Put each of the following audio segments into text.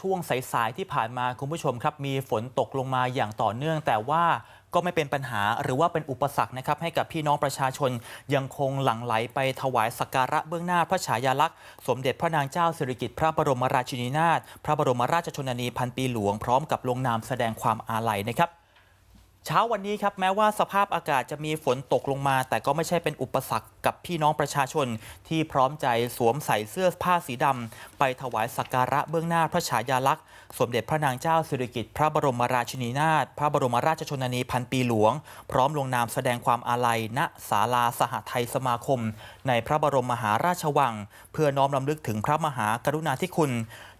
ช่วงสายๆที่ผ่านมาคุณผู้ชมครับ มีฝนตกลงมาอย่างต่อเนื่อง แต่ว่าก็ไม่เป็นปัญหาหรือว่าเป็นอุปสรรคนะครับให้กับพี่น้องประชาชนยังคงหลั่งไหลไปถวายสักการะเบื้องหน้าพระฉายาลักษณ์ สมเด็จพระนางเจ้าสิริกิติ์พระบรมราชินีนาถพระบรมราชชนนีพันปีหลวงพร้อมกับลงนามแสดงความอาลัยนะครับ เช้าวันนี้ครับแม้ว่าสภาพอากาศจะมีฝนตกลงมา แต่ก็ไม่ใช่เป็นอุปสรรคกับพี่น้องประชาชน ที่พร้อมใจสวมใส่เสื้อผ้าสีดำไปถวายสักการะเบื้องหน้าพระฉายาลักษณ์ สมเด็จพระนางเจ้าสิริกิติ์พระบรมราชินีนาถพระบรมราชชนนีพันปีหลวง พร้อมลงนามแสดงความอาลัยณศาลาสหไทยสมาคม ในพระบรมมหาราชวัง เพื่อน้อมรำลึกถึงพระมหากรุณาธิคุณ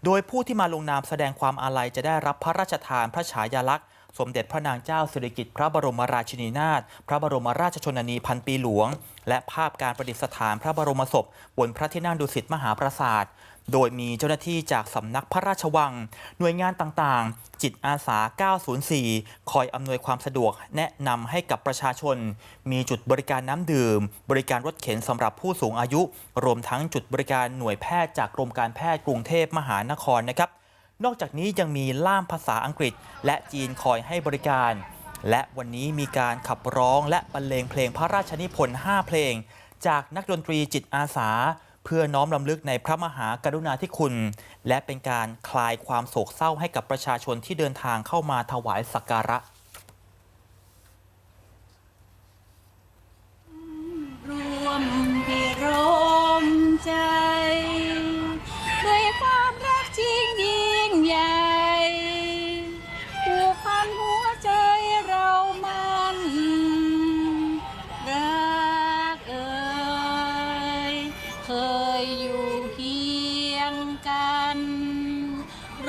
โดยผู้ที่มาลงนามแสดงความอาลัยจะได้รับพระราชทานพระฉายาลักษณ์ สมเด็จพระนางเจ้าสิริกิติ์พระบรมราชินีนาถพระบรมราชชนนีพันปีหลวง และภาพการประดิษฐานพระบรมศพบนพระที่นั่งดุสิตมหาปราสาทโดยมีเจ้าหน้าที่จากสำนักพระราชวัง หน่วยงานต่างๆ จิตอาสา 904 คอยอำนวยความสะดวกแนะนำให้กับประชาชน มีจุดบริการน้ำดื่ม บริการรถเข็นสำหรับผู้สูงอายุ รวมทั้งจุดบริการหน่วยแพทย์จากกรมการแพทย์กรุงเทพมหานครนะครับ นอกจากนี้ยังมีล่ามภาษาอังกฤษ และจีนคอยให้บริการ และวันนี้มีการขับร้องและบรรเลงเพลงพระราชนิพนธ์ 5 เพลง จากนักดนตรีจิตอาสา เพื่อน้อมรำลึกในพระมหากรุณาธิคุณ และเป็นการคลายความโศกเศร้าให้กับประชาชนที่เดินทางเข้ามาถวายสักการะ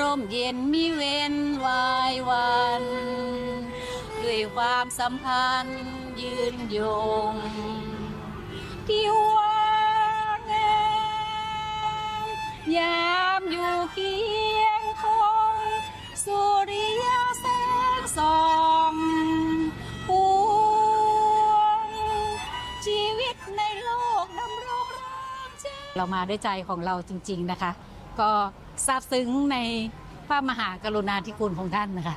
ร่มเย็นมีเว้นวายวัน ด้วยความสัมพันธ์ยืนยงที่ว่างามยามอยู่เคียงคงสุริยแสงส่องปวงชีวิตในโลกดำรงรักเรามาด้วยใจของเราจริง ๆนะคะ ก็ ซาบซึ้งในพระมหากรุณาธิคุณของท่านนะคะ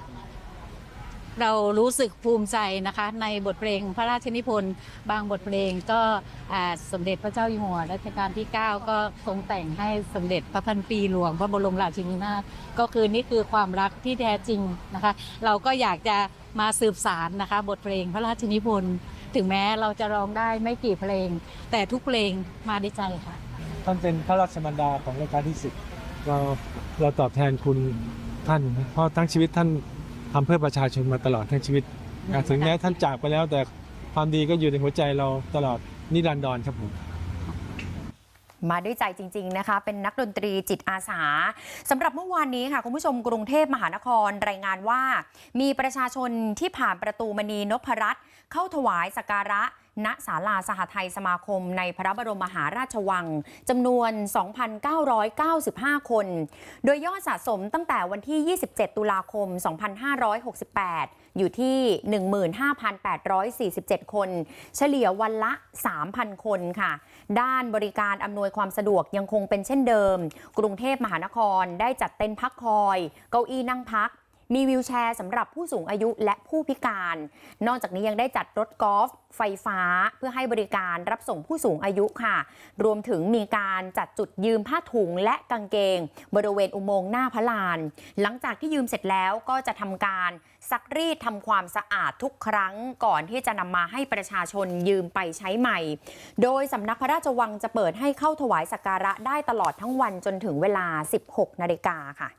เรารู้สึกภูมิใจนะคะในบทเพลงพระราชนิพนธ์บางบทเพลงก็สมเด็จพระเจ้าอยู่หัวรัชกาลที่ 9 ก็ทรงแต่งให้สมเด็จพระพันปีหลวงพระบรมราชินีนาถก็คือนี่คือความรักที่แท้จริงนะคะ เราก็อยากจะมาสืบสารนะคะ บทเพลงพระราชนิพนธ์ถึงแม้เราจะร้องได้ไม่กี่เพลง แต่ทุกเพลงมาด้วยใจค่ะท่านเป็นพระราชมารดาของรัชกาลที่สิบ เราเราตอบแทนคุณท่านนะเพราะทั้งชีวิตท่านทำเพื่อประชาชนมาตลอดทั้งชีวิตถึงแม้ท่านจากไปแล้วแต่ความดีก็อยู่ในหัวใจเราตลอดนิรันดรครับผมมาด้วยใจจริง ๆ นะคะ เป็นนักดนตรีจิตอาสาสำหรับเมื่อวานนี้ค่ะ คุณผู้ชมกรุงเทพมหานครรายงานว่า มีประชาชนที่ผ่านประตูมณีนพรัตน์เข้าถวายสักการะ ณศาลาสหไทยสมาคมในพระบรมมหาราชวังจำนวน 2,995 คน โดยยอดสะสมตั้งแต่วันที่ 27 ตุลาคม 2568 อยู่ที่ 15,847 คน เฉลี่ยวันละ 3,000 คนค่ะ ด้านบริการอำนวยความสะดวกยังคงเป็นเช่นเดิม กรุงเทพมหานครได้จัดเต็นท์พักคอย เก้าอี้นั่งพัก มีวิวแชร์สำหรับผู้สูงอายุและผู้พิการ นอกจากนี้ยังได้จัดรถกอล์ฟไฟฟ้า เพื่อให้บริการรับส่งผู้สูงอายุค่ะ รวมถึงมีการจัดจุดยืมผ้าถุงและกางเกง บริเวณอุโมงค์หน้าพระลาน หลังจากที่ยืมเสร็จแล้วก็จะทำการซักรีดทำความสะอาดทุกครั้งก่อนที่จะนำมาให้ประชาชนยืมไปใช้ใหม่ โดยสำนักพระราชวังจะเปิดให้เข้าถวายสักการะได้ตลอดทั้งวันจนถึงเวลา 16 นาฬิกาค่ะ